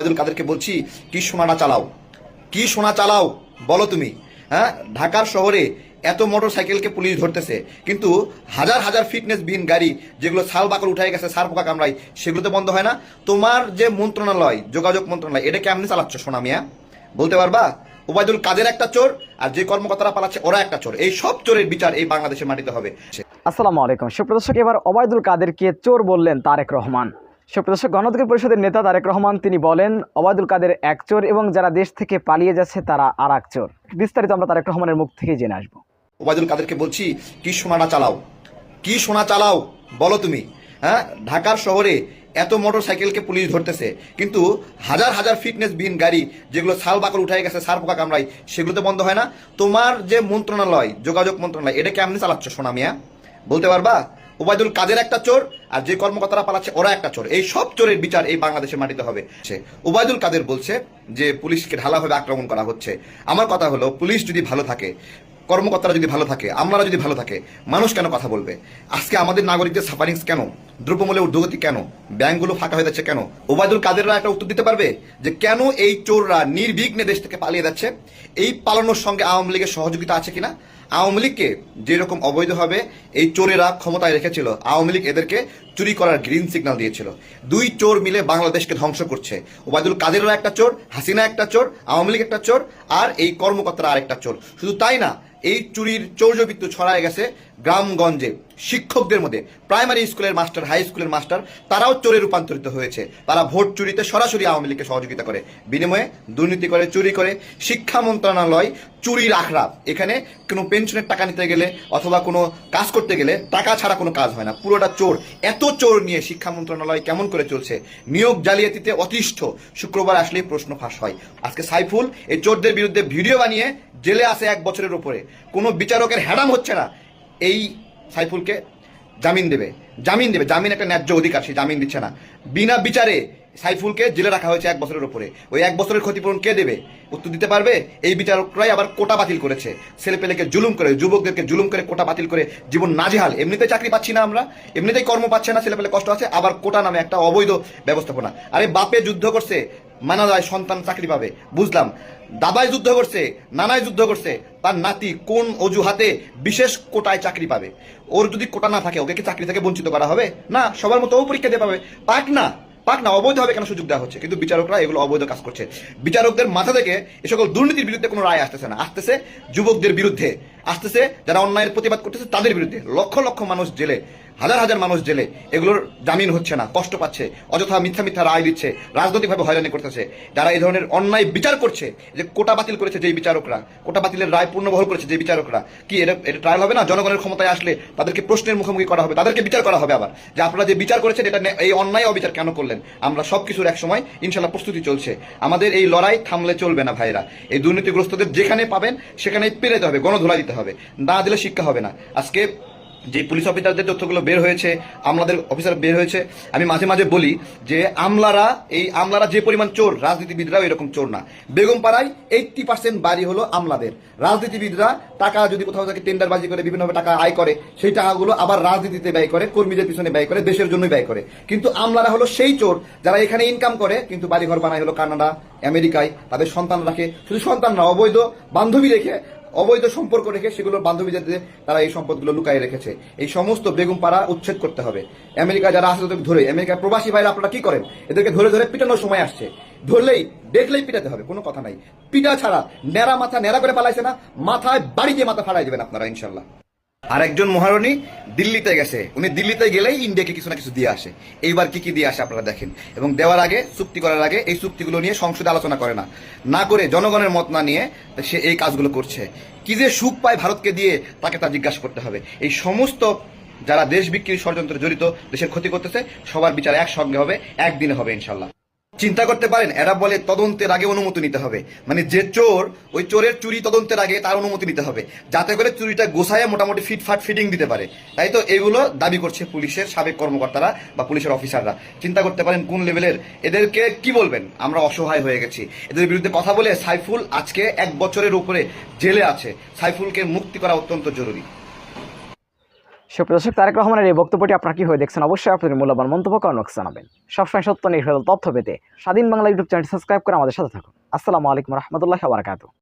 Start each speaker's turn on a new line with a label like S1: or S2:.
S1: কাদেরকে বলছি, কি সোনাটা চালাও? কি সোনা চালাও? বলো তুমি। হ্যাঁ ঢাকার শহরে এত মোটর সাইকেলকে পুলিশ ধরতেছে, কিন্তু হাজার হাজার ফিটনেস বিহীন গাড়ি যেগুলো ছাল বাকল উঠাই গেছে, সার পোকা কামড়াই সেগুলো তো বন্ধ হয় না। তোমার যে মন্ত্রণালয়, যোগাযোগ মন্ত্রণালয়, এটা কেমনি চালাচ্ছ সোনা মিয়া? বলতে পারবা? ওবায়দুল কাদের একটা চোর, আর যে কর্মকর্তারা পালাচ্ছে, ওরা একটা চোর। এই সব চোরের বিচার এই বাংলাদেশের মাটিতে হবে।
S2: আসসালামু আলাইকুম। সুপ্রদর্শক এবার ওবায়দুল কাদেরকে চোর বললেন তারেক রহমান। সুপ্রদর্শক গণতন্ত্র পরিষদের নেতা তারেক রহমান, তিনি বলেন, ওবায়দুল কাদের এক চোর এবং যারা দেশ থেকে পালিয়ে যাচ্ছে, তারা আর এক চোর। বিস্তারিত আমরা তারেক রহমানের মুখ থেকে জেনে আসব।
S1: ওবায়দুল কাদেরকে বলছি, কি সোনাটা চালাও? কি সোনা চালাও? বলো তুমি। হ্যাঁ ঢাকার শহরে এত মোটর সাইকেলকে পুলিশ ধরতেছে, কিন্তু হাজার হাজার ফিটনেস বিহীন গাড়ি, যেগুলো ছাল বাকল উঠে গেছে সার পোকা কামড়াই সেগুলো তো বন্ধ হয় না? তোমার যে মন্ত্রণালয়, যোগাযোগ মন্ত্রণালয়, এটা কেমনি চালাচ্ছ সোনা মিয়া? বলতে পারবা? ওবায়দুল কাদের একটা চোর আর যে কর্মকর্তারা পালাচ্ছে, ওরা একটা চোর। এই সব চোরের বিচার এই বাংলাদেশের মাটিতে হবে। ওবায়দুল কাদের বলছে যে, পুলিশকে ঢালাভাবে আক্রমণ করা হচ্ছে। আমার কথা হলো, পুলিশ যদি ভালো থাকে, কর্মকর্তারা যদি ভালো থাকে আমরা যদি ভালো থাকে, মানুষ কেন কথা বলবে? আজকে আমাদের নাগরিকদের সাফারিংস কেন? দ্রব্যমূল্যের ঊর্ধ্বগতি কেন? ব্যাংকগুলো ফাঁকা হয়ে যাচ্ছে কেন? ওবায়দুল কাদেররা একটা উত্তর দিতে পারবে? যে কেন এই চোররা নির্বিঘ্নে দেশ থেকে পালিয়ে যাচ্ছে? এই পালানোর সঙ্গে আওয়ামী লীগের সহযোগিতা আছে কিনা? আওয়ামী লীগকে যেরকম অবৈধভাবে এই চোরেরা ক্ষমতায় রেখেছিল, আওয়ামী লীগ এদেরকে চুরি করার গ্রিন সিগন্যাল দিয়েছিল। দুই চোর মিলে বাংলাদেশকে ধ্বংস করছে। ওবায়দুল কাদেরও একটা চোর, হাসিনা একটা চোর, আওয়ামী লীগ একটা চোর, আর এই কর্মকর্তারা আরেকটা চোর। শুধু তাই না, এই চুরির চৌর্যবৃত্ত ছড়ায় গেছে গ্রামগঞ্জে। শিক্ষকদের মধ্যে প্রাইমারি স্কুলের মাস্টার হাই স্কুলের মাস্টার তারাও চোরে রূপান্তরিত হয়েছে। তারা ভোট চুরিতে সরাসরি আওয়ামী লীগকে সহযোগিতা করে। বিনিময়ে দুর্নীতি করে, চুরি করে। শিক্ষা মন্ত্রণালয় চুরির আখড়া। এখানে কোনো পেনশনের টাকা নিতে গেলে অথবা কোনো কাজ করতে গেলে টাকা ছাড়া কোনো কাজ হয় না। পুরোটা চোর। এত চোর নিয়ে শিক্ষা মন্ত্রণালয় কেমন করে চলছে? নিয়োগ জালিয়াতিতে অতিষ্ঠ। শুক্রবার আসলেই প্রশ্ন ফাঁস হয়। আজকে সাইফুল এই চোরদের বিরুদ্ধে ভিডিও বানিয়ে জেলে আসে এক বছরের উপরে। কোনো বিচারকের হ্যাডাম হচ্ছে না। এই সাইফুলকে জামিন দেবে। জামিন দেবে। জামিন একটা ন্যায্য অধিকার, সে জামিন দিচ্ছে না। বিনা বিচারে সাইফুলকে জেলে রাখা হয়েছে এক বছরের উপরে। ওই এক বছরের ক্ষতিপূরণ কে দেবে? উত্তর দিতে পারবে? এই বিচারকরাই আবার কোটা বাতিল করেছে। ছেলে পেলেকে জুলুম করে, যুবকদেরকে জুলুম করে, কোটা বাতিল করে জীবন নাজেহাল। এমনিতেই চাকরি পাচ্ছি না আমরা। এমনিতেই কর্ম পাচ্ছে না ছেলে পেলে কষ্ট আছে। আবার কোটা নামে একটা অবৈধ ব্যবস্থাপনা। আরে বাপে যুদ্ধ করছে। মানা যায় সন্তান চাকরি পাবে। বুঝলাম। দাদাই যুদ্ধ করছে, নানাই যুদ্ধ করছে। তার নাতি কোন অজুহাতে বিশেষ কোটায় চাকরি পাবে? ওর যদি কোটা না থাকে, ওকে কি চাকরি থেকে বঞ্চিত করা হবে? না, সবার মতো ও পরীক্ষা দিয়ে পাবে। পাক না পাক না, অবৈধভাবে কেন সুযোগ দেওয়া হচ্ছে? কিন্তু বিচারকরা এগুলো অবৈধ কাজ করছে। বিচারকদের মাথা থেকে এ সকল দুর্নীতির বিরুদ্ধে কোনো রায় আসতেছে না। আসতেছে যুবকদের বিরুদ্ধে। আসতেছে যারা অন্যায়ের প্রতিবাদ করতেছে তাদের বিরুদ্ধে। লক্ষ লক্ষ মানুষ জেলে। হাজার হাজার মানুষ জেলে। এগুলোর জামিন হচ্ছে না, কষ্ট পাচ্ছে, অযথা মিথ্যা মিথ্যা রায় দিচ্ছে, রাজনৈতিকভাবে হয়রানি করতেছে। যারা এই ধরনের অন্যায় বিচার করছে, যে কোটা বাতিল করেছে যেই বিচারকরা, কোটা বাতিলের রায় পূর্ণবহল করেছে যে বিচারকরা, কি এটা এটা ট্রায়াল হবে না? জনগণের ক্ষমতায় আসলে তাদেরকে প্রশ্নের মুখোমুখি করা হবে, তাদেরকে বিচার করা হবে আবার। যে আপনারা যে বিচার করেছেন, এটা এই অন্যায় অবিচার কেন করলেন? আমরা সব কিছুর এক সময় ইনশাল্লাহ প্রস্তুতি চলছে। আমাদের এই লড়াই থামলে চলবে না ভাইরা এই দুর্নীতিগ্রস্তদের যেখানে পাবেন, সেখানেই পেরেতে হবে গণধোলা দিতে হবে। না দিলে শিক্ষা হবে না। আজকে যে পুলিশ অফিসারদের তথ্যগুলো বের হয়েছে, আমলাদের অফিসার বের হয়েছে, আমি মাঝে মাঝে বলি যে আমলারা, এই আমলারা যে পরিমাণ চোর, রাজনীতিবিদরাও এরকম চোর না। বেগম পাড়ায় এইটটি পার্সেন্ট বাড়ি হলো আমলাদের। রাজনীতিবিদরা টাকা যদি কোথাও থেকে টেন্ডারবাজি করে, বিভিন্নভাবে টাকা আয় করে, সেই টাকাগুলো আবার রাজনীতিতে ব্যয় করে, কর্মীদের পিছনে ব্যয় করে, দেশের জন্যই ব্যয় করে। কিন্তু আমলারা হলো সেই চোর, যারা এখানে ইনকাম করে, কিন্তু বাড়িঘর বানায় হলো কানাডা, আমেরিকায়, তাদের সন্তান রাখে। শুধু সন্তান না, অবৈধ বান্ধবী রেখে অবৈধ সম্পর্ক রেখে সেগুলোর বান্ধবীদের তারা এই সম্পদগুলো লুকায় রেখেছে। এই সমস্ত বেগম পাড়া উচ্ছেদ করতে হবে। আমেরিকা যারা আসলে ধরে আমেরিকার প্রবাসী ভাইরা আপনারা কি করেন? এদেরকে ধরে ধরে পিটানোর সময় আসছে। ধরলেই, দেখলেই পিটাতে হবে, কোনো কথা নাই। পিটা ছাড়া, ন্যাড়া মাথা ন্যাড়া করে পালাইছে না, মাথায় বাড়ি দিয়ে মাথা ফাড়াই দেবেন আপনারা, ইনশাল্লাহ। আর একজন মহারণী দিল্লিতে গেছে। উনি দিল্লিতে গেলেই ইন্ডিয়াকে কিছু না কিছু দিয়ে আসে। এইবার কি কি দিয়ে আসে আপনারা দেখেন। এবং দেওয়ার আগে, চুক্তি করার আগে এই চুক্তিগুলো নিয়ে সংসদে আলোচনা করে না। না করে জনগণের মত না নিয়ে সে এই কাজগুলো করছে। কি যে সুখ পায় ভারতকে দিয়ে তাকে তা জিজ্ঞাসা করতে হবে। এই সমস্ত যারা দেশ বিক্রির ষড়যন্ত্রে জড়িত, দেশের ক্ষতি করতেছে, সবার বিচার একসঙ্গে হবে, একদিনে হবে ইনশাল্লাহ। চিন্তা করতে পারেন, এরা বলে তদন্তের আগে অনুমতি নিতে হবে। মানে যে চোর, ওই চোরের চুরি তদন্তের আগে তার অনুমতি নিতে হবে। যাতে করে চুরিটা গোছায় মোটামুটি ফিটফাট ফিটিং দিতে পারে। তাই তো এগুলো দাবি করছে পুলিশের সাবেক কর্মকর্তারা বা পুলিশের অফিসাররা। চিন্তা করতে পারেন কোন লেভেলের। এদেরকে কি বলবেন? আমরা অসহায় হয়ে গেছি। এদের বিরুদ্ধে কথা বলে সাইফুল আজকে এক বছরের উপরে জেলে আছে। সাইফুলকে মুক্তি করা অত্যন্ত জরুরি।
S2: সুপ্রিয় দর্শক, তারেক রহমানের এই বক্তব্যটি আপনারা কি হয়ে দেখছেন? অবশ্যই আপনাদের মূল্যবান মন্তব্য কমেন্ট জানাবেন। সবসময় সত্য নির্ভর তথ্য পেতে স্বাধীন বাংলা ইউটিউব চ্যানেল সাবস্ক্রাইব করে আমাদের সাথে থাকুন। আসসালামু আলাইকুম রহমতুল্লাহ বারাকাতু